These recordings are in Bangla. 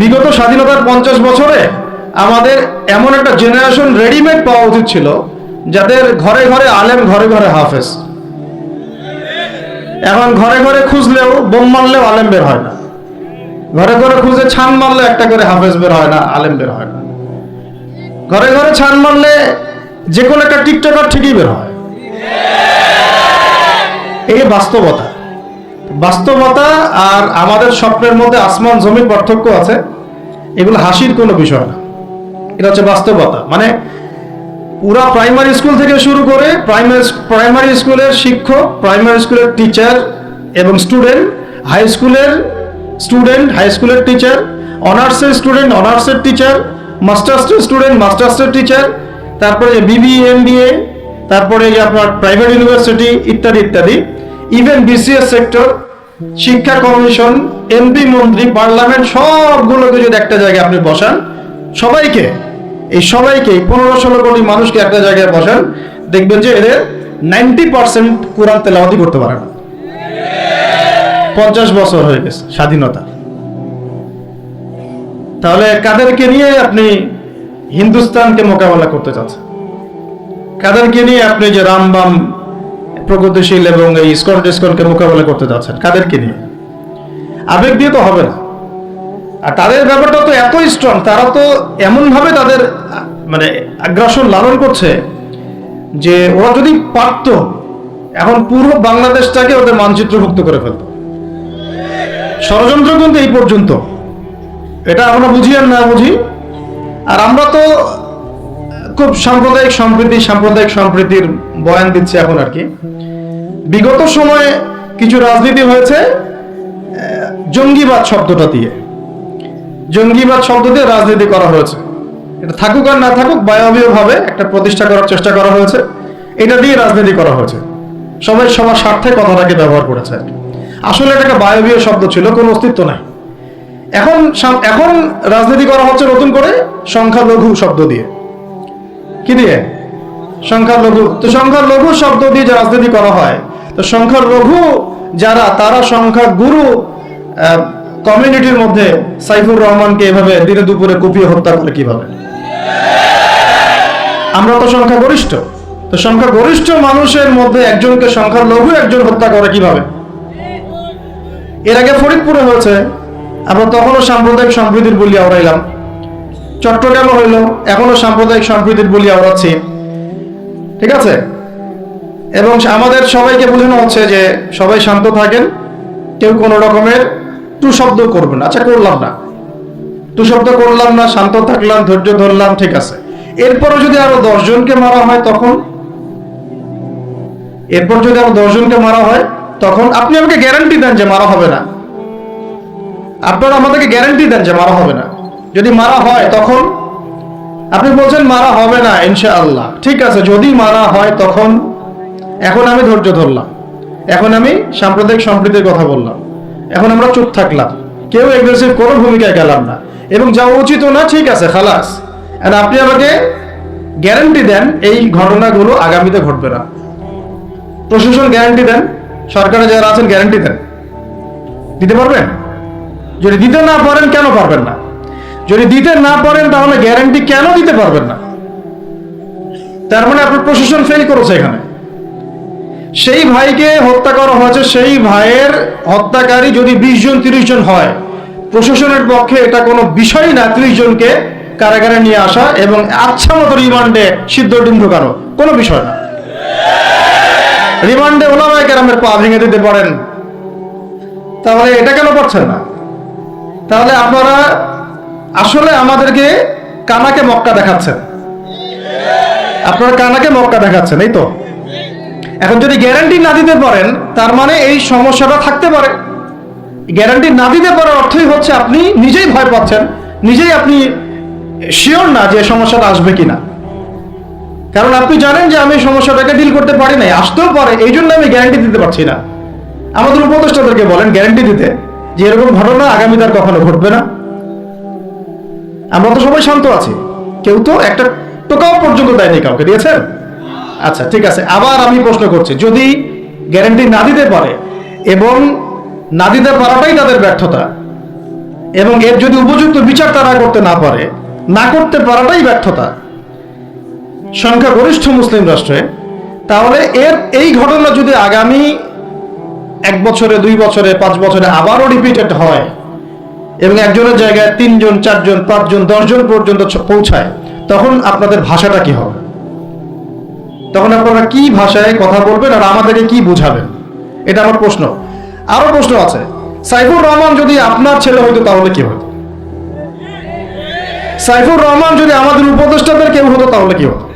বিগত স্বাধীনতার পঞ্চাশ বছরে আমাদের এমন একটা জেনারেশন রেডিমেড পাওয়া উচিত ছিল, যাদের ঘরে ঘরে আলেম, ঘরে ঘরে হাফেজ। এখন ঘরে ঘরে খুঁজলেও বোম মারলেও আলেম বের হয় না। ঘরে ঘরে খুঁজে ছান মারলে একটা করে হাফেজ বের হয় না, আলেম বের হয় না। ঘরে ঘরে ছান মারলে যে কোনো একটা টিকটকার ঠিকই বের হয়। এই বাস্তবতা। বাস্তবতা আর আমাদের স্বপ্নের মধ্যে আসমান জমির পার্থক্য আছে। এগুলো হাসির কোনো বিষয় না। এটা হচ্ছে বাস্তবতা। মানে পুরা প্রাইমারি স্কুল থেকে শুরু করে প্রাইমারি প্রাইমারি স্কুলের শিক্ষক, প্রাইমারি স্কুলের টিচার এবং স্টুডেন্ট, হাই স্কুলের স্টুডেন্ট, হাই স্কুলের টিচার, অনার্সের স্টুডেন্ট, অনার্সের টিচার, মাস্টার্সের স্টুডেন্ট, মাস্টার্সের টিচার, তারপরে বিবি, এমবিএ, তারপরে যে আপনার প্রাইভেট ইউনিভার্সিটি ইত্যাদি ইত্যাদি। ইভেন বিসিএস সেক্টর শিক্ষা কমিশন এমপি মন্ত্রী, পার্লামেন্ট, সবগুলোকে যদি একটা জায়গায় আপনি বসান, সবাইকে, এই সবাইকে পনেরো ষোলো কোটি মানুষকে একটা জায়গায় বসান, দেখবেন যে এদের নাইনটি পার্সেন্ট কোরআন তেলাওয়াতি করতে পারে না। পঞ্চাশ বছর হয়ে গেছে স্বাধীনতা। তাহলে কাদেরকে নিয়ে আপনি হিন্দুস্তানকে মোকাবেলা করতে চাচ্ছেন? কাদেরকে নিয়ে আপনি যে রামবাম প্রগতিশীল এবং এই ইস্কন টিস্কনকে মোকাবেলা করতে যাচ্ছেন। কাদেরকে নিয়ে? আবেগ দিয়ে তো হবে না। আর তাদের ব্যাপারটা তো এতই স্ট্রং তারা তো এমনভাবে তাদের মানে আগ্রাসন লালন করছে যে ওরা যদি পারত, এখন পুরো বাংলাদেশটাকে ওদের মানচিত্রভুক্ত করে ফেলত। ষড়যন্ত্র কিন্তু এই পর্যন্ত। এটা আমরা বুঝি আর না বুঝি। আর আমরা তো খুব সাম্প্রদায়িক সম্প্রীতি, সাম্প্রদায়িক সম্প্রীতির বয়ান দিচ্ছে এখন আর কি। বিগত সময়ে কিছু রাজনীতি হয়েছে জঙ্গিবাদ শব্দটা দিয়ে। জঙ্গিবাদ শব্দ দিয়ে রাজনীতি করা হয়েছে। এটা থাকুক আর না থাকুক বায়বীয় ভাবে একটা প্রতিষ্ঠা করার চেষ্টা করা হয়েছে। এটা দিয়ে রাজনীতি করা হয়েছে। সবাই সবার স্বার্থে কথাটাকে ব্যবহার করেছে। আসলে একটা বায়বীয় শব্দ ছিল, কোনো অস্তিত্ব নাই। এখন এখন রাজনীতি করা হচ্ছে নতুন করে সংখ্যালঘু শব্দ দিয়ে। কি দিয়ে? সংখ্যালঘু তো সংখ্যালঘু শব্দ দিয়ে যে রাজনীতি করা হয়, তো সংখ্যালঘু যারা, তারা সংখ্যা গুরু কমিউনিটির মধ্যে সাইফুর রহমানকে এভাবে দিনে দুপুরে কুপিয়ে হত্যা করে কীভাবে? আমরা তো সংখ্যা গরিষ্ঠ। তো সংখ্যা গরিষ্ঠ মানুষের মধ্যে একজনকে সংখ্যার লঘু একজন হত্যা করে কীভাবে? এর আগে ফরিদপুরে হয়েছে। আমরা তখনও সাম্প্রদায়িক সম্প্রীতির বলি আওড়াইলাম। চট্টগ্রামে হইল, এখনও সাম্প্রদায়িক সম্প্রীতির বলি আওড়াচ্ছি ঠিক আছে? এবং আমাদের সবাইকে বোঝানো হচ্ছে যে সবাই শান্ত থাকেন, কেউ কোনো রকমের টু শব্দ করবেন আচ্ছা করলাম না। টু শব্দ করলাম না, শান্ত থাকলাম, ধৈর্য ধরলাম, ঠিক আছে। এরপরও যদি আরও দশজনকে মারা হয় তখন, এরপর যদি আরও দশজনকে মারা হয় তখন আপনি আমাকে গ্যারান্টি দেন যে মারা হবে না। আপনারা আমাদেরকে গ্যারান্টি দেন যে মারা হবে না। যদি মারা হয় তখন? আপনি বলছেন মারা হবে না, ইনশাআল্লাহ। ঠিক আছে, যদি মারা হয় তখন, এখন আমি ধৈর্য ধরলাম। এখন আমি সাম্প্রদায়িক সম্প্রীতির কথা বললাম। এখন আমরা চুপ থাকলাম। কেউ এগ্রেসিভ কোনো ভূমিকায় গেলাম না। এবং যা উচিত না, ঠিক আছে, খালাস। আর আপনি আমাকে গ্যারান্টি দেন, এই ঘটনাগুলো আগামীতে ঘটবে না। প্রশাসন গ্যারান্টি দেন, সরকারে যারা আছেন গ্যারান্টি দেন। দিতে পারবেন? যদি দিতে না পারেন, কেন পারবেন না? যদি দিতে না পারেন, তাহলে গ্যারান্টি কেন দিতে পারবেন না? তার মানে আপনার প্রশাসন ফেল করেছে এখানে। সেই ভাইকে হত্যা করা হয়েছে, সেই ভাইয়ের হত্যাকারী যদি বিশ জন, তিরিশ জন হয়, প্রশাসনের পক্ষে এটা কোনো বিষয় না, ত্রিশ জনকে কারাগারে নিয়ে আসা এবং আচ্ছা মতো রিমান্ডে সিদ্ধ ডিম ঢোকানো কোনো বিষয় না। রিমান্ডে ওলামায় কেরামের পা ভেঙে দিতে পারেন। তাহলে এটা কেন পারছেন না? তাহলে আপনারা আসলে আমাদেরকে কানাকে মক্কা দেখাচ্ছেন। আপনারা কানাকে মক্কা দেখাচ্ছেন, এই তো? এখন যদি গ্যারান্টি না দিতে পারেন, তার মানে এই সমস্যাটা থাকতে পারে। গ্যারান্টি না দিতে পারার অর্থই হচ্ছে আপনি নিজেই ভয় পাচ্ছেন, নিজেই আপনি শিওর না যে সমস্যাটা আসবে কিনা। কারণ আপনি জানেন যে আমি সমস্যাটাকে ডিল করতে পারি নাই, আসতেও পারে, এই জন্য আমি গ্যারান্টি দিতে পারছি না। আমাদের উপদেষ্টাদেরকে বলেন গ্যারান্টি দিতে, যে এরকম ঘটনা আগামী তার কখনো ঘটবে না। আমরা তো সবাই শান্ত আছি। কেউ তো একটা টোকাও পর্যন্ত দেয়নি কাউকে, দিয়েছেন? আচ্ছা ঠিক আছে। আবার আমি প্রশ্ন করছি, যদি গ্যারান্টি না দিতে পারে এবং না দিতে পারাটাই তাদের ব্যর্থতা, এবং এর যদি উপযুক্ত বিচার তারা করতে না পারে, না করতে পারাটাই ব্যর্থতা সংখ্যাগরিষ্ঠ মুসলিম রাষ্ট্রে, তাহলে এর এই ঘটনা যদি আগামী এক বছরে, দুই বছরে, পাঁচ বছরে আবারও রিপিটেড হয় এবং একজনের জায়গায় তিনজন, চারজন, পাঁচজন, দশজন পর্যন্ত পৌঁছায়, তখন আপনাদের ভাষাটা কি হবে? তখন আপনারা কি ভাষায় কথা বলবেন আর আমাদেরকে কি বুঝাবেন? এটা আমার প্রশ্ন। আরও প্রশ্ন আছে। সাইফুর রহমান যদি আপনার ছেলে হইতো তাহলে কি হতো? সাইফুর রহমান যদি আমাদের উপদেষ্টাদের কেউ হতো তাহলে কি হতো?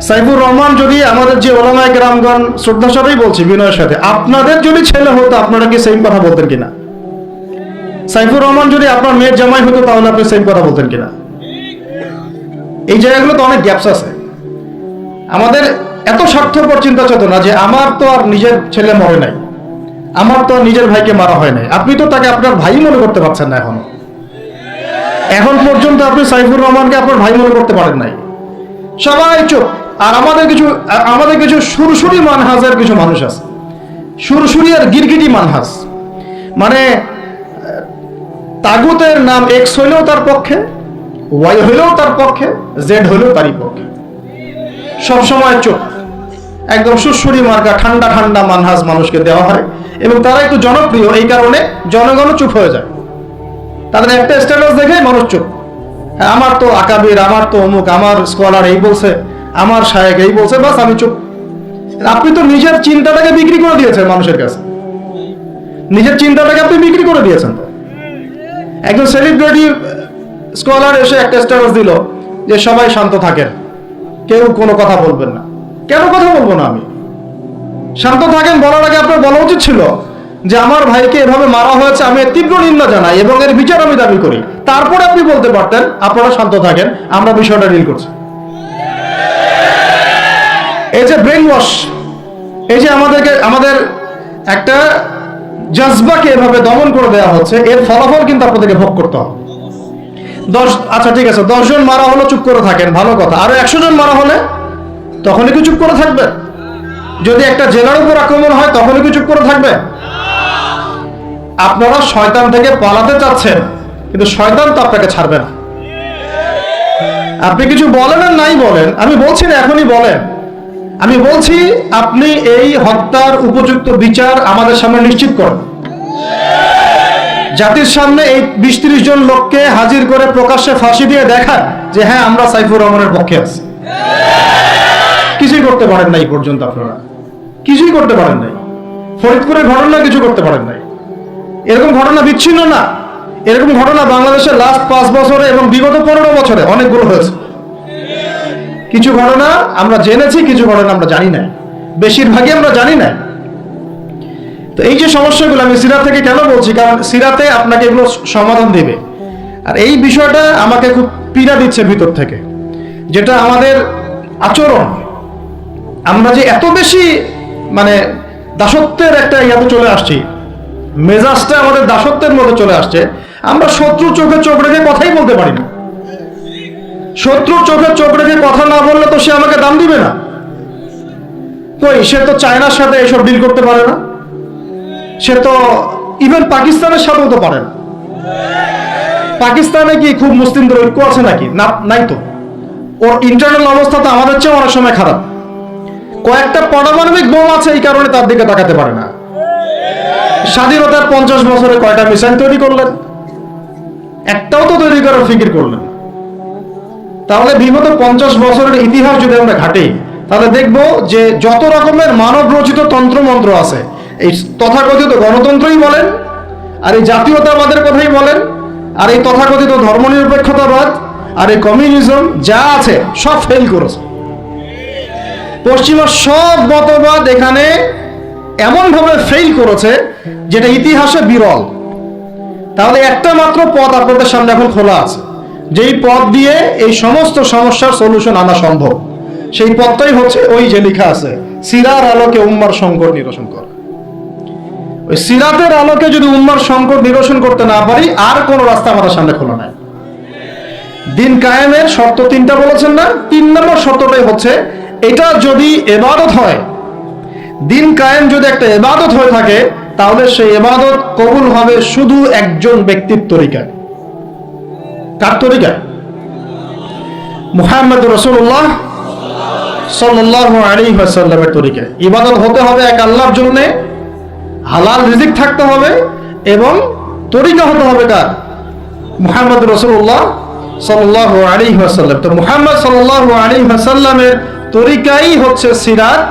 সাইফুর রহমান যদি আমাদের যে ওলামায় গ্রামগণ শ্রদ্ধা সবাই বলছি, বিনয়ের সাথে, আপনাদের যদি ছেলে হতো, আপনারা কি সেম কথা বলতেন কিনা? সাইফুর রহমান যদি আপনার মেয়ের জামাই হতো, তাহলে আপনি সেম কথা বলতেন কিনা? এই জায়গাগুলো তো অনেক গ্যাপস আছে। আমাদের এত স্বার্থপর চিন্তা চেতনা যে আমার তো আর নিজের ছেলে মরে নাই। আমার তো আর নিজের ভাইকে মারা হয় নাই। আপনি তো তাকে আপনার ভাই মনে করতে পারছেন না এখনও। এখন পর্যন্ত আপনি সাইফুর রহমানকে আপনার ভাই মনে করতে পারেন নাই। সবাই চোখ আর আমাদের কিছু আমাদের কিছু সুরসুরি মানহাজের কিছু মানুষ আছে। সুরসুরি আর গিরগিটি মানহাজ। মানে তাগুতের নাম এক্স হইলেও তার পক্ষে ওয়াই হইলেও তার পক্ষে জেড হইলেও তারই পক্ষে। সব সময় চুপ একদম সুসুরি মার্কা ঠান্ডা ঠান্ডা মানহাজ মানুষকে দেওয়া হয় এবং তারা একটু জনপ্রিয় এই কারণে জনগণও চুপ হয়ে যায়। তাদের একটা স্ট্যাটাস দেখে মানুষ চুপ। হ্যাঁ, আমার তো আকাবির আমার তো অমুক আমার স্কলার এই বলছে আমার শায়েক এই বলছে বাস আমি চুপ। আপনি তো নিজের চিন্তাটাকে বিক্রি করে দিয়েছেন মানুষের কাছে। নিজের চিন্তাটাকে আপনি বিক্রি করে দিয়েছেন। একজন সেলিব্রিটি স্কলার এসে একটা স্ট্যাটাস দিল যে সবাই শান্ত থাকেন। কেউ কোনো কথা বলবেন না। কেন কথা বলব না আমি? শান্ত থাকেন বলার আগে আপনার বলা উচিত ছিল যে আমার ভাইকে এভাবে মারা হয়েছে, আমি তীব্র নিন্দা জানাই এবং এর বিচার আমি দাবি করি। তারপরে আপনি বলতে পারতেন, আপনারা শান্ত থাকেন, আমরা বিষয়টা ডিল করছি। এই যে ব্রেন ওয়াশ এই যে আমাদেরকে, আমাদের একটা জজবাকে এভাবে দমন করে দেওয়া হচ্ছে, এর ফলাফল কিন্তু আপনাদেরকে ভোগ করতে হবে। দশ আচ্ছা ঠিক আছে, দশজন মারা হলো চুপ করে থাকেন, ভালো কথা। আরও একশো জন মারা হলে তখনই কি চুপ করে থাকবে? যদি একটা জেলার উপর আক্রমণ হয়, তখনই কি চুপ করে থাকবে? আপনারা শয়তান থেকে পালাতে চাচ্ছেন, কিন্তু শয়তান তো আপনাকে ছাড়বে না। আপনি কিছু বলেন আর নাই বলেন, আমি বলছি না, এখনই বলেন। আমি বলছি, আপনি এই হত্যার উপযুক্ত বিচার আমাদের সামনে নিশ্চিত করেন। জাতির সামনে এই বিশ ত্রিশ জন লোককে হাজির করে প্রকাশ্যে ফাঁসি দিয়ে দেখান যে হ্যাঁ আমরা সাইফুর রহমানের পক্ষে আছি। কিছুই করতে পারেন নাই পর্যন্ত আপনারা। কিছুই করতে পারেন নাই। ফরিদপুরের ঘটনা কিছু করতে পারেন নাই। এরকম ঘটনা বিচ্ছিন্ন না। এরকম ঘটনা বাংলাদেশের লাস্ট পাঁচ বছরে এবং বিগত পনেরো বছরে অনেকগুলো হয়েছে। কিছু ঘটনা আমরা জেনেছি, কিছু ঘটনা আমরা জানি না বেশিরভাগই আমরা জানি না তো এই যে সমস্যাগুলো, আমি সিরাত থেকে কেন বলছি? কারণ সিরাতে আপনাকে এগুলো সমাধান দেবে। আর এই বিষয়টা আমাকে খুব পীড়া দিচ্ছে ভিতর থেকে, যেটা আমাদের আচরণ। আমরা যে এত বেশি মানে দাসত্বের একটা ইয়াতে চলে আসছি, মেজাজটা আমাদের দাসত্বের মধ্যে চলে আসছে, আমরা শত্রু চোখে চোখ রেখে কথাই বলতে পারি না। শত্রুর চোখে চোখ রেখে কথা না বললে তো সে আমাকে দাম দিবে না। কই, সে তো চায়নার সাথে এসব ডিল করতে পারে না। সে তো ইভেন পাকিস্তানের সাথেও তো পারে না। পাকিস্তানে কি খুব মুসলিমদের ঐক্য আছে নাকি? না, নাই তো। ওর ইন্টারনাল অবস্থা তো আমাদের চেয়ে অনেক সময় খারাপ। কয়েকটা পারমাণবিক বোম আছে এই কারণে তার দিকে তাকাতে পারে না। স্বাধীনতার পঞ্চাশ বছরে কয়টা মিসাইল তৈরি করলেন? একটাও তো তৈরি করার ফিকির করলেন। তাহলে বিগত পঞ্চাশ বছরের ইতিহাস যদি আমরা ঘাটি, তাহলে দেখব যে যত রকমের মানব রচিত তন্ত্রমন্ত্র আছে, এই তথাকথিত গণতন্ত্রই বলেন, আর এই জাতীয়তাবাদের কথাই বলেন, আর এই তথাকথিত ধর্মনিরপেক্ষতাবাদ, আর এই কমিউনিজম যা আছে সব ফেল করেছে। পশ্চিমা সব মতবাদ এখানে এমনভাবে ফেল করেছে যেটা ইতিহাসে বিরল। তাহলে একটা মাত্র পথ আপনাদের সামনে এখন খোলা আছে। যেই পথ দিয়ে এই সমস্ত সমস্যার সলিউশন আনা সম্ভব, সেই পথটাই হচ্ছে ওই যে লেখা আছে, সিরার আলোকে উম্মার সংকট নিরসন করা। ওই সিরাতের আলোকে যদি উম্মার সংকট নিরসন করতে না পারি, আর কোনো রাস্তা আমাদের সামনে খোলা নাই। দিন কায়েমের শর্ত তিনটা বলেছেন না? তিন নম্বর শর্তটাই হচ্ছে, এটা যদি এবাদত হয়, দিন কায়েম যদি একটা এবাদত হয়ে থাকে, তাহলে সেই এবাদত কবুল হবে শুধু একজন ব্যক্তির তরিকায়। কার তরিকায় মুহাম্মদ রসুল্লাহ সাল্লাহ আলী সাল্লামের তরিকায় ইবাদত হতে হবে এক আল্লাহর জন্যে, হালাল রিজিক থাকতে হবে এবং তরিকা হতে হবে কার? মুহাম্মদ রসুল্লাহ সাল্লাহ আলী সাল্লাম তো মুহাম্মদ সাল্লাহ আলী সাল্লামের তরিকাই হচ্ছে সিরাত,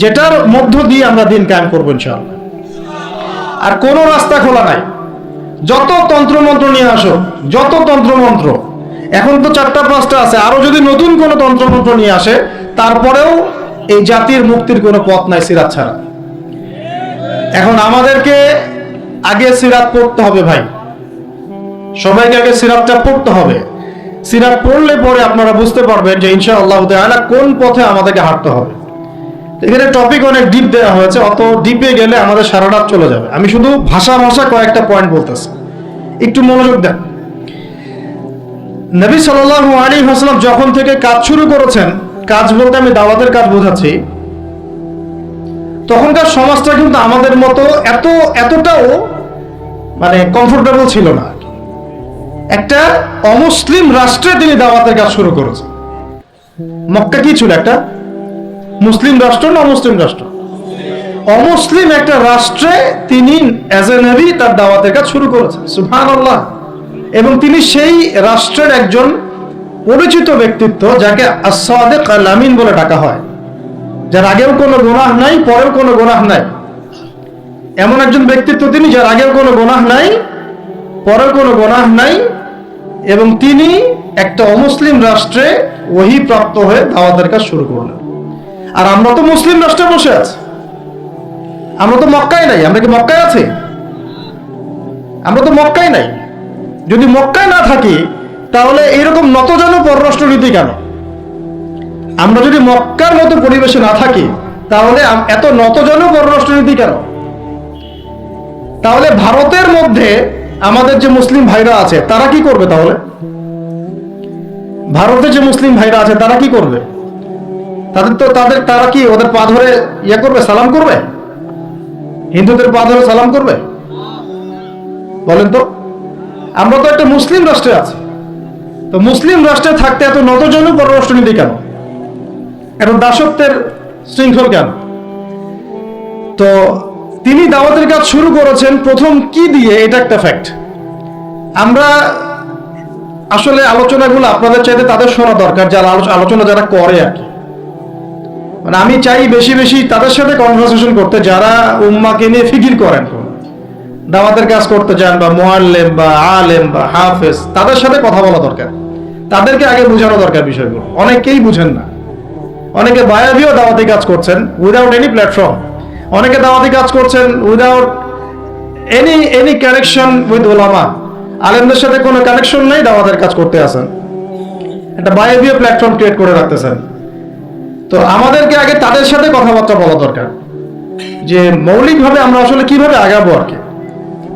যেটার মধ্য দিয়ে আমরা দিন কায়েম করব ইনশাআল্লাহ। আর কোনো রাস্তা খোলা নাই। যত তন্ত্রমন্ত্র নিয়ে আসো, যত তন্ত্রমন্ত্র। এখন তো চারটা পাঁচটা আছে, আরও যদি নতুন কোনো তন্ত্রমন্ত্র নিয়ে আসে, তারপরেও এই জাতির মুক্তির কোনো পথ নাই সিরাত ছাড়া। এখন আমাদেরকে আগে সিরাত পড়তে হবে ভাই। সবাইকে আগে সিরাতটা পড়তে হবে। সিরাত পড়লে পরে আপনারা বুঝতে পারবেন যে ইনশা আল্লাহ তাআলা কোন পথে আমাদেরকে হাঁটতে হবে। এখানে টপিক অনেক ডিপ দেওয়া হয়েছে, অত ডিপে গেলে আমাদের সারা রাত চলে যাবে। আমি শুধু ভাষা ভাষা কয়েকটা পয়েন্ট বলতেছি। একটু মনোযোগ দেন। নবী সাল্লাল্লাহু আলাইহি ওয়াসাল্লাম যখন থেকে কাজ শুরু করেছেন, কাজ বলতে আমি দাওয়াতের কাজ বোঝাচ্ছি, তখনকার সমাজটা কিন্তু আমাদের মতো এত, এতটাও মানে কমফোর্টেবল ছিল না। একটা অমুসলিম রাষ্ট্রে তিনি দাওয়াতের কাজ শুরু করেছেন। মক্কা কি ছিল একটা? মুসলিম রাষ্ট্র না মুসলিম রাষ্ট্র? অমুসলিম একটা রাষ্ট্রে তিনি অ্যাজ এ তার দাওয়াতের কাজ শুরু করেছেন সুফান আল্লাহ এবং তিনি সেই রাষ্ট্রের একজন পরিচিত ব্যক্তিত্ব যাকে আসাদে কালামিন বলে ডাকা হয়। যার আগেও কোনো গোনাহ নাই, পরেও কোনো গোনাহ নাই। এমন একজন ব্যক্তিত্ব তিনি যার আগেও কোনো গোনাহ নাই, পরেও কোনো গোনাহ নাই, এবং তিনি একটা অমুসলিম রাষ্ট্রে ওহি প্রাপ্ত হয়ে দাওয়াতের কাজ শুরু করলেন। আর আমরা তো মুসলিম রাষ্ট্রে বসে আছি। আমরা তো মক্কায় নাই। আমরা কি মক্কায় আছি? আমরা তো মক্কায় নাই। যদি মক্কায় না থাকি, তাহলে এরকম নতজন পররাষ্ট্র নীতি কেন? আমরা যদি মক্কার মতো পরিবেশে না থাকি, তাহলে এত নতজন পররাষ্ট্র নীতি কেন? তাহলে ভারতের মধ্যে আমাদের যে মুসলিম ভাইরা আছে, তারা কি করবে তাহলে? ভারতে যে মুসলিম ভাইরা আছে, তারা কি করবে? তাদের তো তাদের তারা কি ওদের পা ধরে ইয়ে করবে, সালাম করবে? হিন্দুদের পা ধরে সালাম করবে? বলেন তো। আমরা তো একটা মুসলিম রাষ্ট্রে আছি। তো মুসলিম রাষ্ট্রে থাকতে এত নতজন পররাষ্ট্রনীতি কেন? এত দাসত্বের শৃঙ্খল কেন? তো তিনি দাওয়াতের কাজ শুরু করেছেন প্রথম কি দিয়ে, এটা একটা ফ্যাক্ট আমরা আসলে আলোচনাগুলো আপনাদের চাইতে তাদের শোনা দরকার, যারা আলোচনা যারা করে আর কি। মানে আমি চাই বেশি বেশি তাদের সাথে কনভারসেশন করতে, যারা উম্মাকে নিয়ে ফিকির করেন। দাওয়াতের কাজ করতে চান বা মোয়াল্লেম বা আলেম বা হাফেজ, তাদের সাথে কথা বলা দরকার। তাদেরকে আগে বোঝানো দরকার বিষয়গুলো। অনেকেই বুঝেন না। অনেকে বায়াবিও দাওয়াতি কাজ করছেন উইদাউট এনি প্ল্যাটফর্ম অনেকে দাওয়াতি কাজ করছেন without any any connection with ওলামা আলেমদের সাথে কোনো কানেকশন নেই দাওয়াতের কাজ করতে আসেন। একটা বায়াবিও প্ল্যাটফর্ম ক্রিয়েট করে রাখতেছেন। তো আমাদেরকে আগে তাদের সাথে কথাবার্তা বলা দরকার যে মৌলিকভাবে আমরা আসলে কীভাবে আগাবো আর কি।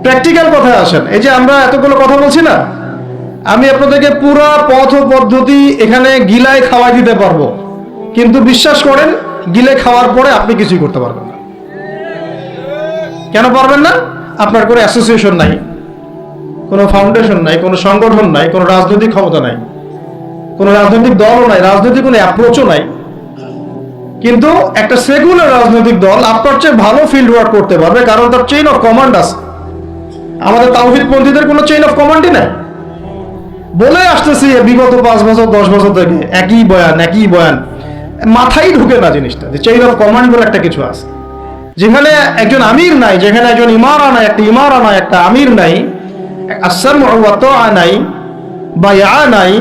প্র্যাকটিক্যাল কথায় আসেন। এই যে আমরা এতগুলো কথা বলছি না, আমি আপনাদেরকে পুরো পথ পদ্ধতি এখানে গিলায় খাওয়াই দিতে পারব। কিন্তু বিশ্বাস করেন, গিলে খাওয়ার পরে আপনি কিছুই করতে পারবেন না। কেন পারবেন না? আপনার কোনো অ্যাসোসিয়েশন নাই, কোনো ফাউন্ডেশন নাই, কোনো সংগঠন নাই, কোনো রাজনৈতিক ক্ষমতা নাই, কোনো রাজনৈতিক দলও নাই, রাজনৈতিক কোনো অ্যাপ্রোচও নাই। কিন্তু একটা সেকুলার রাজনৈতিক দল আপনার চেয়ে ভালো ফিল্ড ওয়ার্ক করতে পারবে, কারণ তার চেইন অফ কমান্ড আছে। আমাদের তাওহিদপন্থীদের কোনো চেইন অফ কমান্ডই নাই। বলে আসতেছি বিগত পাঁচ বছর, দশ বছর থেকে, একই বয়ান একই বয়ান। মাথায় ঢুকে না জিনিসটা, যে চেইন অফ কমান্ড বলে একটা কিছু আছে। যেখানে একজন আমির নাই, যেখানে একজন ইমারা নাই, একটা ইমারা নাই, একটা আমির নাই আসার নাই বা ইয়া নাই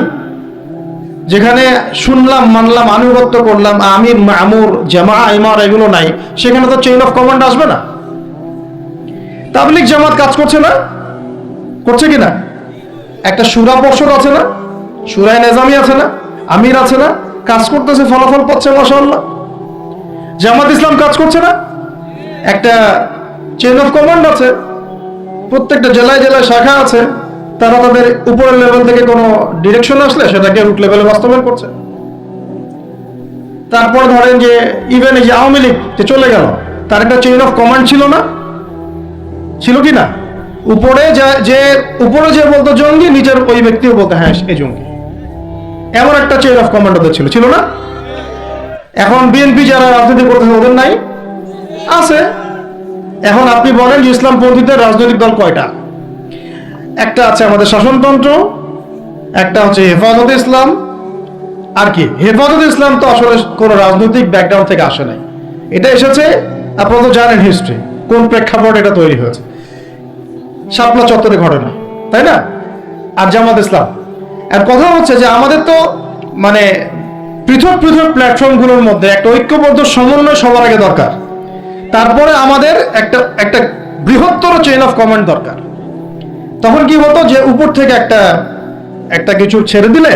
যেখানে শুনলাম, মানলাম, আনুগত্য করলাম, আমির, মামুর জামা ইমার এগুলো নাই, সেখানে তো চেইন অফ কমান্ড আসবে না। তাবলিক জামাত কাজ করছে না? করছে কি না? একটা সুরা পর্ষদ আছে না? সুরায় নেজামি আছে না? আমির আছে না? কাজ করতেছে, ফলাফল পাচ্ছে মাসাল্লাহ জামাত ইসলাম কাজ করছে না? একটা চেইন অফ কমান্ড আছে। প্রত্যেকটা জেলায় জেলায় শাখা আছে। তারা তাদের উপরের লেভেল থেকে কোনো ডিরেকশন আসলে সেটাকে রুট লেভেলে বাস্তবায়ন করছে। তারপর ধরেন যে ইভেন এই যে আওয়ামী লীগ যে চলে গেল, তার একটা চেইন অফ কমান্ড ছিল না? ছিল কি না? উপরে যা- উপরে যে বলতো জঙ্গি, নিচের ওই ব্যক্তিও বলতো হ্যাঁ এই জঙ্গি। এমন একটা চেইন অফ কমান্ড ওদের ছিল ছিল না? এখন বিএনপি যারা রাজনীতি করতেছে, ওদের নাই? আছে। এখন আপনি বলেন যে ইসলামপন্থীদের রাজনৈতিক দল কয়টা? একটা আছে আমাদের শাসনতন্ত্র, একটা হচ্ছে হেফাজত ইসলাম। আর কি? হেফাজত ইসলাম তো আসলে কোনো রাজনৈতিক ব্যাকগ্রাউন্ড থেকে আসে নাই। এটা এসেছে, আপনারা তো জানেন হিস্ট্রি কোন প্রেক্ষাপট এটা তৈরি হয়েছে। শাপলা চত্বরে ঘটনা, তাই না? আর জামাত ইসলাম। আর কথা হচ্ছে যে আমাদের তো মানে পৃথক পৃথক প্ল্যাটফর্মগুলোর মধ্যে একটা ঐক্যবদ্ধ সমন্বয় সবার আগে দরকার। তারপরে আমাদের একটা একটা বৃহত্তর চেইন অফ কমান্ড দরকার। তখন কি হতো যে উপর থেকে একটা একটা কিছু ছেড়ে দিলে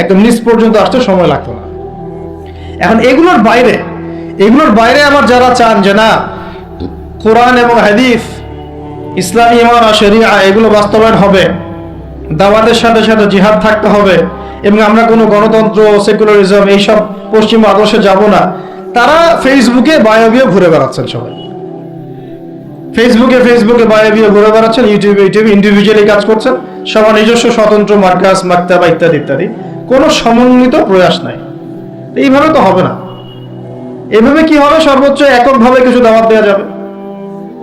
একদম নিচ পর্যন্ত আসতে সময় লাগতো না। এখন এগুলোর বাইরে এগুলোর বাইরে আমার যারা চান যে না, কোরআন এবং হাদিস, ইসলামী ইমান শরিয়া এগুলো বাস্তবায়ন হবে, দাওয়াতের সাথে সাথে জিহাদ থাকতে হবে, এবং আমরা কোনো গণতন্ত্র, সেকুলারিজম এইসব পশ্চিম আদর্শে যাব না, তারা ফেসবুকে বায়ো দিয়ে ঘুরে বেড়াচ্ছেন সবাই। ফেসবুকে ফেসবুকে বায়ো দিয়ে ঘুরে বেড়াচ্ছেন, ইউটিউবে ইউটিউবে ইন্ডিভিজুয়ালি কাজ করছেন, সবার নিজস্ব স্বতন্ত্র মার্কাস, মাক্তাবা ইত্যাদি ইত্যাদি। কোনো সমন্বিত প্রয়াস নাই। এইভাবে তো হবে না। এভাবে কি হবে? সর্বোচ্চ এককভাবে কিছু দাওয়াত দেওয়া যাবে।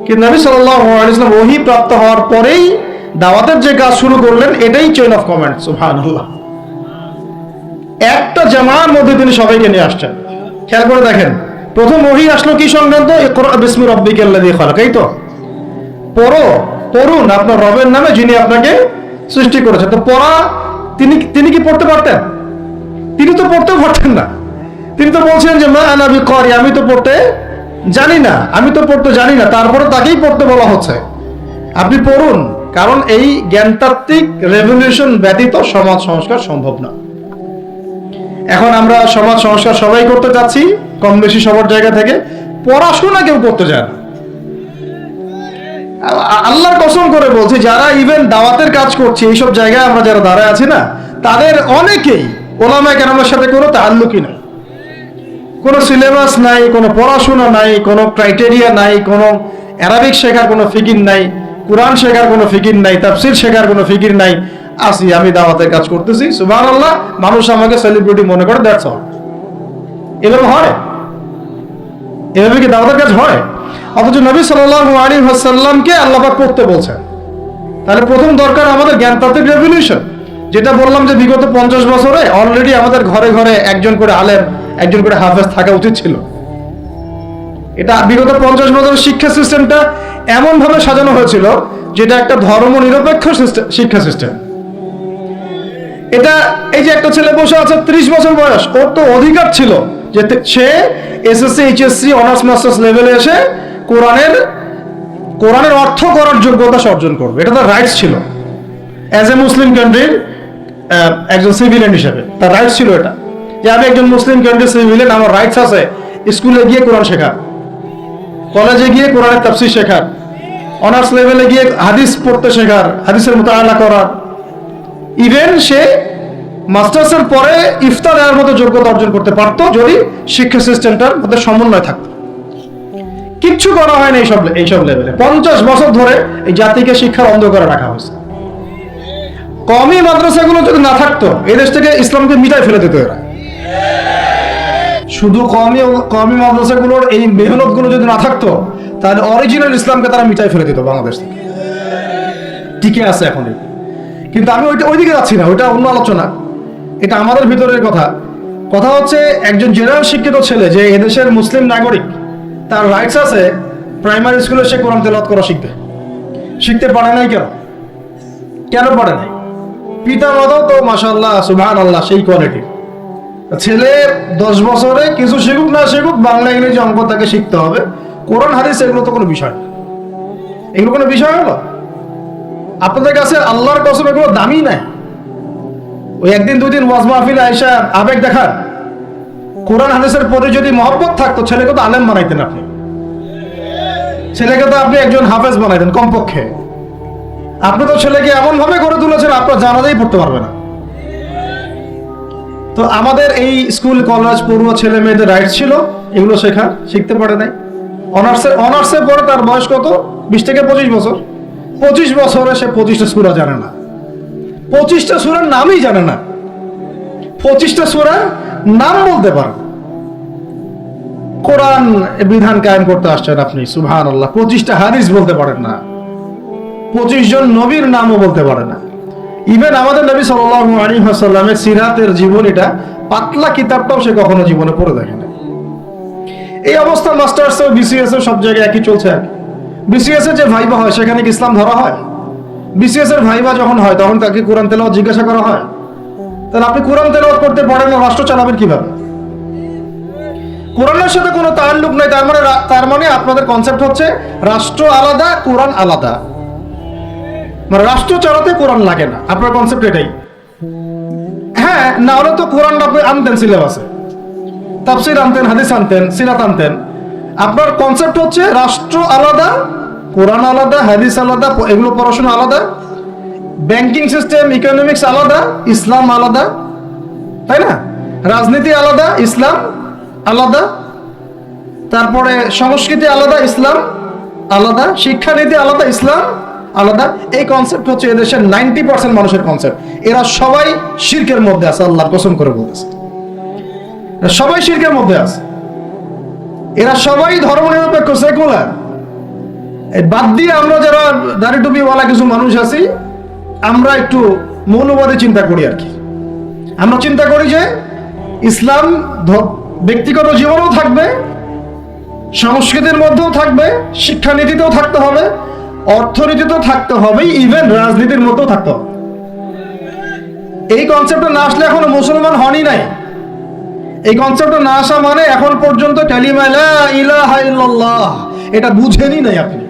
কিন্তু নবী ওয়াসাল্লাম ওহী প্রাপ্ত হওয়ার পরেই দাওয়াতের যে কাজ শুরু করলেন, এটাই চেইন অফ কমান্ড সুবহানাল্লাহ। একটা জামার মধ্যে তিনি সবাইকে নিয়ে আসছেন। খেয়াল করে দেখেন, প্রথম ওহি আসলো কি সংক্রান্ত? ইকরা বিসমি রাব্বিকাল্লাযী খালাক, এই তো? পড়ো পড়ুন আপনার রবের নামে যিনি আপনাকে সৃষ্টি করেছেন তো পড়া, তিনি তিনি কি পড়তে পারতেন? তিনি তো পড়তেও পারতেন না। তিনি তো বলছেন যে, মা আনাবি করি আমি তো পড়তে জানি না। আমি তো পড়তে জানি না। তারপরে তাকেই পড়তে বলা হচ্ছে। আপনি পড়ুন, কারণ এই জ্ঞানতাত্ত্বিক রেভলিউশন ব্যতীত সমাজ সংস্কার সম্ভব না। এখন আমরা সমাজ সংস্কার সবাই করতে চাচ্ছি, কম বেশি সবার জায়গা থেকে। পড়াশোনা কেউ করতে চায় না। আল্লাহর কসম করে বলছি, যারা ইভেন দাওয়াতের কাজ করছে, এইসব জায়গায় আমরা যারা দাঁড়ায় আছি না, তাদের অনেকেই ওলামা কেরামের সাথে কোনো তাল্লুকই নাই। কোনো সিলেবাস নাই, কোনো পড়াশোনা নাই, কোনো ক্রাইটেরিয়া নাই, কোনো অ্যারাবিক শেখার কোনো ফিকির নাই কোরআন শেখার কোনো ফিকির নাই, তাফসির শেখার কোনো ফিকির নাই, আসি, আমি দাওয়াতের কাজ করতেছি। সুবাহ আল্লাহ মানুষ আমাকে সেলিব্রিটি মনে করে দ্যাটস অল এভাবে হয়? এভাবে কি দাওয়াতের কাজ হয়? অথচ নবী সাল্লাল্লাহু আলাইহি ওয়াসাল্লামকে আল্লাহ পাক পড়তে বলছেন। তাহলে প্রথম দরকার আমাদের জ্ঞানতাত্ত্বিক রেভলিউশন যেটা বললাম যে বিগত পঞ্চাশ বছরে অলরেডি আমাদের ঘরে ঘরে একজন করে আলেম, একজন করে হাফেজ থাকা উচিত ছিল। এটা বিগত পঞ্চাশ বছরের শিক্ষা সিস্টেমটা এমন ভাবে সাজানো হয়েছিল, যেটা একটা ধর্ম নিরপেক্ষ শিক্ষা সিস্টেম এটা এই যে একটা ছেলে বসে আছে, ত্রিশ বছর বয়স, ওর তো অধিকার ছিল যে সে এসএসসি এইচএসসি অনার্স মাস্টার্স লেভেলে এসে কোরআনের কোরআনের অর্থ করার যোগ্যতা সে অর্জন করবে। এটা তার রাইটস ছিল। অ্যাজ এ মুসলিম কান্ট্রির একজন সিভিলিয়ান হিসেবে, তার রাইটস ছিল এটা। যে আমি একজন মুসলিম কান্ট্রির সিভিলিয়ান আমার রাইটস আছে স্কুলে গিয়ে কোরআন শেখা কলেজে গিয়ে কোরআনের তাফসির শেখার অনার্স লেভেলে গিয়ে হাদিস পড়তে শেখার, হাদিসের মোতাবেলা করার। ইভেন সে মাস্টার্সের পরে ইফতার দেওয়ার মতো যোগ্যতা অর্জন করতে পারতো যদি শিক্ষা সিস্টেমটার মধ্যে সমন্বয় থাকতো। কিচ্ছু করা হয় না এইসব এইসব লেভেলে পঞ্চাশ বছর ধরে এই জাতিকে শিক্ষার অন্ধকারে রাখা হয়েছে। কমই মাদ্রাসাগুলো যদি না থাকতো, এই দেশ থেকে ইসলামকে মিটাই ফেলে দিত এরা। শুধু কমই কমই মাদ্রাসাগুলোর এই মেহনতগুলো যদি না থাকতো, তাহলে অরিজিনাল ইসলামকে তারা মিটাই ফেলে দিত বাংলাদেশ থেকে। টিকে আছে এখন কিন্তু আমি ওইটা, ওইদিকে যাচ্ছি না, ওইটা অন্য আলোচনা। এটা আমাদের ভিতরের কথা। কথা হচ্ছে একজন জেনারেল শিক্ষিত ছেলে যে এদেশের মুসলিম নাগরিক তার রাইটস আছে প্রাইমারি স্কুলে সে কোরআন তেলাওয়াত করা শিখবে। শিখতে পারে নাই কেন? কেন পারে নাই? পিতা মাতাও তো মাসাল্লাহ সুবহান আল্লাহ সেই কোয়ালিটির ছেলে দশ বছরে কিছু শিখুক না শিখুক, বাংলা, ইংরেজি অঙ্ক তাকে শিখতে হবে। কোরআন, হাদিস এগুলো তো কোনো বিষয় এগুলো কোনো বিষয় হলো? আপনাদের কাছে আল্লাহর কসম এগুলো দামি নাই। ওই একদিন দুই দিন ওয়াজ মাহফিল আয়সা আবেগ দেখার কোরআন হাদিসের প্রতি যদি মহব্বত থাকতো, ছেলেকে তো আলেম বানাইতেন আপনি। ছেলেকে তো আপনি একজন হাফেজ বানাইতেন কমপক্ষে। আপনি তো ছেলেকে এমন ভাবে গড়ে তুলেছেন, আপনার জানাতেই পড়তে পারবে না। তো আমাদের এই স্কুল, কলেজ, পড়ুয়া ছেলে মেয়েদের রাইটস ছিল, এগুলো শেখা, শিখতে পারে নাই। অনার্সে অনার্সে পড়ে তার বয়স কত? বিশ থেকে পঁচিশ বছর। পঁচিশ বছরে সে পঁচিশটা সুরা জানে না। পঁচিশটা সুরার নামই জানে না। পঁচিশটা সুরার নাম বলতে পারে না। কোরআন বিধান কায়েম করতে আসছেন আপনি সুবহান আল্লাহ পঁচিশটা হাদিস বলতে পারেন না। পঁচিশ জন নবীর নামও বলতে পারে না। ইভেন আমাদের নবী সাল্লাহ আলী হাসাল্লামের সিরাতের জীবনীটা পাতলা কিতাবটাও সে কখনো জীবনে পড়ে দেখে না এই অবস্থা মাস্টার্স ও বিসিএস সব জায়গায় একই চলছে আর বিসিএস এর যে ভাইবা হয়, সেখানে ইসলাম ধরা হয়? বিসিএস এর ভাইবা যখন হয়, তখন তাকে কোরআন তেলাও জিজ্ঞাসা করা হয়। তাহলে আপনি কোরআন তেলাওয়াত করতে পারেন রাষ্ট্র চালাবেন কীভাবে? কোরআনের সাথে কোনো তাল্লুক নাই, তার মানে তার মানে আপনাদের কনসেপ্ট হচ্ছে রাষ্ট্র আলাদা, কোরআন আলাদা। মানে রাষ্ট্র চালাতে কোরআন লাগে না। আপনার কনসেপ্ট এটাই। হ্যাঁ না হলে তো কোরআন আপনি আনতেন, সিলেবাসে। তাফসির আনতেন, হাদিস আনতেন সিরাত আনতেন। আপনার কনসেপ্ট হচ্ছে রাষ্ট্র আলাদা, কোরআন আলাদা, হাদিস আলাদা, এগুলো পড়াশোনা আলাদা। ব্যাংকিং সিস্টেম ইকোনমিক্স আলাদা, ইসলাম আলাদা, তাই না? রাজনীতি আলাদা, ইসলাম আলাদা, তারপরে সংস্কৃতি আলাদা, ইসলাম আলাদা, শিক্ষানীতি আলাদা, ইসলাম আলাদা। এই কনসেপ্ট হচ্ছে এদেশের নাইনটি পার্সেন্ট মানুষের কনসেপ্ট এরা সবাই শির্কের মধ্যে আছে আল্লাহ কসম করে বলতেছে। সবাই শির্কের মধ্যে আছে। এরা সবাই ধর্মনিরপেক্ষ সেকুলার এই বাদ দিয়ে আমরা যারা দাড়ি টুপিওয়ালা কিছু মানুষ আছি আমরা একটু মৌলবাদী চিন্তা করি আর কি। আমরা চিন্তা করি যে ইসলাম ব্যক্তিগত জীবনেও থাকবে, সংস্কৃতির মধ্যেও থাকবে, শিক্ষানীতিতেও থাকতে হবে, অর্থনীতিতেও থাকতে হবে ইভেন রাজনীতির মধ্যেও থাকতে হবে। এই কনসেপ্টটা না আসলে এখনও মুসলমান হনই নাই। এই কনসেপ্টটা না আসা মানে এখন পর্যন্ত এটা বুঝেনি নাই আপনি।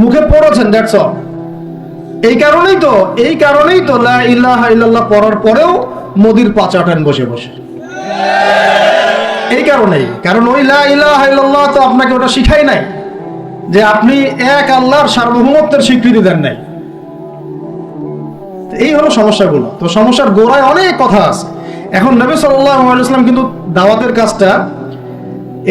মুখে পড়েছেন দ্যাটস অল এই কারণেই তো, এই কারণেই তো লা পড়ার পরেও মোদির পাচাটান বসে বসে। এই কারণেই, কারণ ওই লা তো আপনাকে ওটা শিখাই নাই, যে আপনি এক আল্লাহর সার্বভৌমত্বের স্বীকৃতি দেন নাই। এই হলো সমস্যাগুলো। তো সমস্যার গোড়ায় অনেক কথা আছে। এখন নবী সাল্লাল্লাহু আলাইহি ওয়াসাল্লাম কিন্তু দাওয়াতের কাজটা,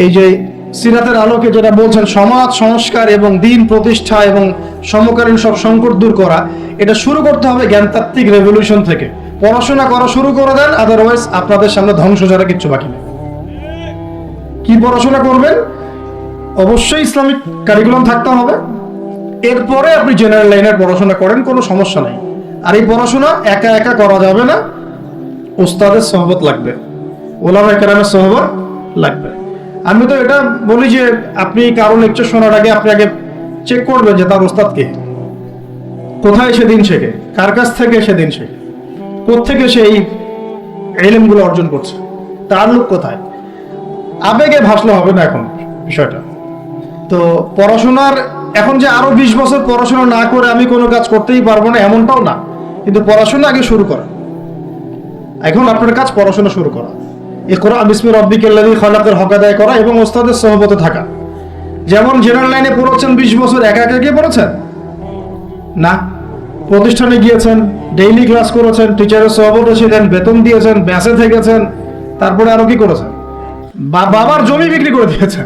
এই যে সিরাতের আলোকে যেটা বলছেন, সমাজ, সংস্কার এবং দিন প্রতিষ্ঠা এবং সমকালীন সব সংকট দূর করা, এটা শুরু করতে হবে জ্ঞানতাত্ত্বিক রেভলিউশন থেকে। পড়াশোনা করা শুরু করে দেন আদারওয়াইজ আপনাদের সামনে ধ্বংস ছাড়া কিচ্ছু বাকি নেই। কি পড়াশোনা করবেন? অবশ্যই ইসলামিক কারিকুলাম থাকতে হবে। এরপরে আপনি জেনারেল লাইনের পড়াশোনা করেন, কোনো সমস্যা নাই। আর এই পড়াশোনা একা একা করা যাবে না। ওস্তাদের সহবত লাগবে। ওলামা কেরামের সহবত লাগবে। আমি তো এটা বলি যে আপনি কারও লেকচার শোনার আগে আপনি আগে চেক করবেন যে তার ওস্তাদ কে। কোথায় সেদিন শেখে কার কাছ থেকে সেদিন শেখে কোথেকে এই এলেমগুলো অর্জন করছে? তার লোক কোথায়? আবেগে ভাসলে হবে না এখন বিষয়টা। তো পড়াশোনার, এখন যে আরও বিশ বছর পড়াশোনা না করে আমি কোনো কাজ করতেই পারব না, এমনটাও না। কিন্তু পড়াশোনা আগে শুরু করা। এখন আপনার কাজ পড়াশোনা শুরু করা। এ করা বিসমি রব্বিকেল্লাদি খলাকের হক আদায় করা এবং ওস্তাদের সহবতে থাকা। যেমন জেনারেল লাইনে পড়েছেন বিশ বছর একা একা গিয়ে পড়েছেন? না। প্রতিষ্ঠানে গিয়েছেন ডেইলি ক্লাস করেছেন টিচারের সহবতে ছিলেন বেতন দিয়েছেন ব্যাসে থেকেছেন, তারপরে আরও কি করেছেন? বা- বাবার জমি বিক্রি করে দিয়েছেন।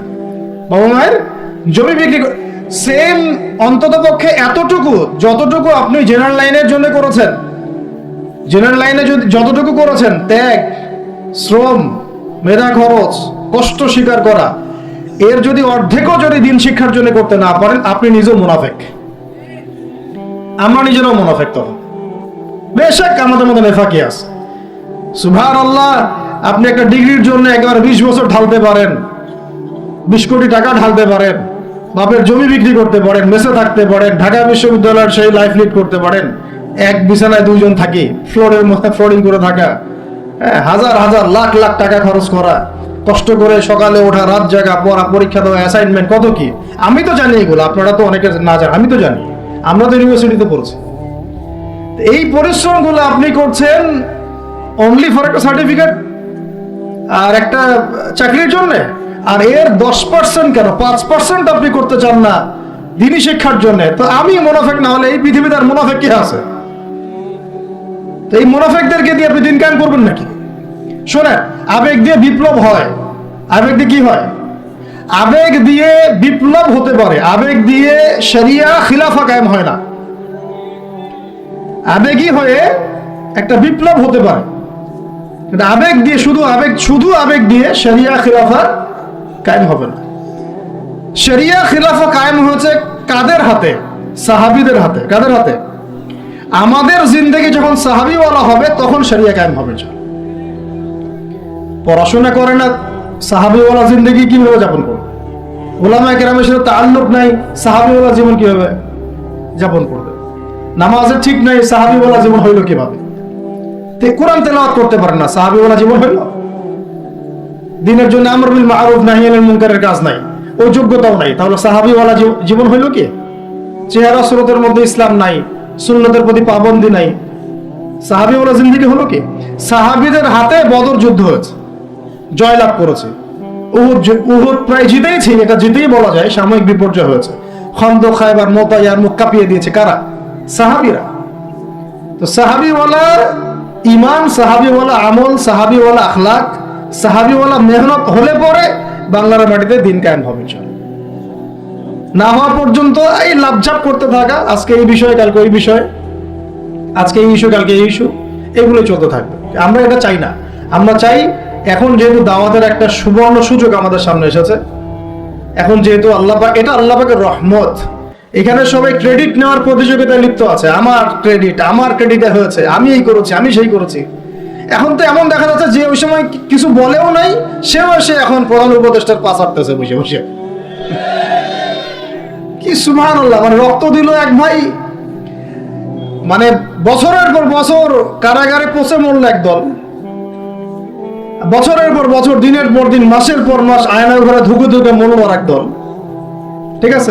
বাবা মায়ের জমি বিক্রি সেম অন্তত পক্ষে এতটুকু, যতটুকু আপনি জেনারেল লাইনের জন্য করেছেন। জেনারেল লাইনে যদি যতটুকু করেছেন, ত্যাগ শ্রম, মেধা খরচ, কষ্ট স্বীকার করা। এর যদি অর্ধেকও যদি দিন শিক্ষার জন্য করতে না পারেন, আপনি নিজেও মুনাফেক। আমরা নিজেরাও মুনাফেক তখন। বেশক আমাদের মধ্যে নেফাকি আছে। সুভান আল্লাহ আপনি একটা ডিগ্রির জন্য একেবারে বিশ বছর ঢালতে পারেন। বিশ কোটি টাকা ঢালতে পারেন। বাপের জমি বিক্রি করতে পারেন, মেসে থাকতে পারেন, ঢাকা বিশ্ববিদ্যালয়ের সেই লাইফ লিড করতে পারেন। এক বিছানায় দুইজন থাকি, ফ্লোরের মধ্যে ফ্লোরিং করে থাকা। হাজার হাজার লাখ লাখ টাকা খরচ করা, কষ্ট করে সকালে ওঠা, রাত জাগা, পড়া, পরীক্ষা দেওয়া অ্যাসাইনমেন্ট কত কি? আমি তো জানি এগুলো, আপনারা তো অনেকে না জানেন, আমি তো জানি। আমরা তো ইউনিভার্সিটিতে পড়ছি। এই পরিশ্রমগুলো আপনি করছেন অনলি ফর একটা সার্টিফিকেট আর একটা চাকরির জন্য? আর এর দশ পার্সেন্ট কেন? পাঁচ পার্সেন্ট আপনি করতে চান না দিনী শিক্ষার জন্য। তো আমি মুনাফেক না হলে এই পৃথিবীতে আর মুনাফেক কে আছে? এই মুনাফেকদেরকে দিয়ে আপনি দিন কায়েম করবেন নাকি? শোনেন, আবেগ দিয়ে বিপ্লব হয়। আবেগ দিয়ে কি হয়? আবেগ দিয়ে বিপ্লব হতে পারে। আবেগ দিয়ে শরিয়া খিলাফা কায়েম হয় না। আবেগই হয়ে একটা বিপ্লব হতে পারে। আবেগ দিয়ে শুধু আবেগ শুধু আবেগ দিয়ে শরিয়া খিলাফা কায়েম হবে না। শরিয়া খিলাফা কায়েম হয়েছে কাদের হাতে? সাহাবিদের হাতে। কাদের হাতে? আমাদের জিন্দগি যখন সাহাবিওয়ালা হবে, তখন শরিয়া কায়েম হবে পড়াশোনা করে না, সাহাবিওয়ালা জিন্দগি কীভাবে যাপন করবে? ওলামা কেরামের সাথে তাল্লুক নাই, সাহাবিওয়ালা জীবন কীভাবে যাপন করবে? নামাজের ঠিক নাই, সাহাবিওয়ালা জীবন হইল কীভাবে? তে কোরআন তেলাওয়াত করতে পারে না, সাহাবিওয়ালা জীবন হইল? দিনের জন্য আমর বিল মারুফ নাহিয়ানিল মুনকারের কাজ নাই ওই যোগ্যতাও নাই, তাহলে সাহাবিওয়ালা জীব- জীবন হইল কি? চেহারা স্রোতের মধ্যে ইসলাম নাই সুন্নতের প্রতি পাবন্দি নাই। সাহাবিওয়ালা জিন্দিগি হলো কি? সাহাবিদের হাতে বদর যুদ্ধ হয়েছে, জয়লাভ করেছে। উহুদ উহুদ প্রায় এটা জিতেই বলা যায়, সাময়িক বিপর্যয় হয়েছে। খন্দ মুখ কাঁপিয়ে দিয়েছে কারা? সাহাবিরা। তো সাহাবিওয়ালা ইমান, সাহাবিওয়ালা আমল, সাহাবিওয়ালা আখলাক, সাহাবিওয়ালা মেহনত হলে পরে বাংলার মাটিতে দিন কায়েম হবে, ইনশাআল্লাহ। না হওয়া পর্যন্ত এই লাভঝাপ করতে থাকা, আজকে এই বিষয়ে, কালকে ওই বিষয়ে, আজকে এই ইস্যু কালকে এই ইস্যু এগুলো চলতে থাকবে। আমরা এটা চাই না। আমরা চাই এখন যেহেতু দাওয়াতের একটা সুবর্ণ সুযোগ আমাদের সামনে এসেছে, এখন যেহেতু আল্লাহ এটা আল্লাপাকের রহমত। এখানে সবাই ক্রেডিট নেওয়ার প্রতিযোগিতায় লিপ্ত আছে। আমার ক্রেডিট আমার ক্রেডিটে হয়েছে, আমি এই করেছি, আমি সেই করেছি। এখন তো এমন দেখা যাচ্ছে যে ওই সময় কিছু বলেও নাই, সেও এসে এখন প্রধান উপদেষ্টার পাশ আটতেছে বসে বসে। কি সুমান মানে রক্ত দিল এক ভাই। মানে বছরের পর বছর কারাগারে পচে মরল একদল। বছরের পর বছর, দিনের পর দিন, মাসের পর মাস আয়নার ঘরে ধুকে ধুকে মরল একদল। ঠিক আছে?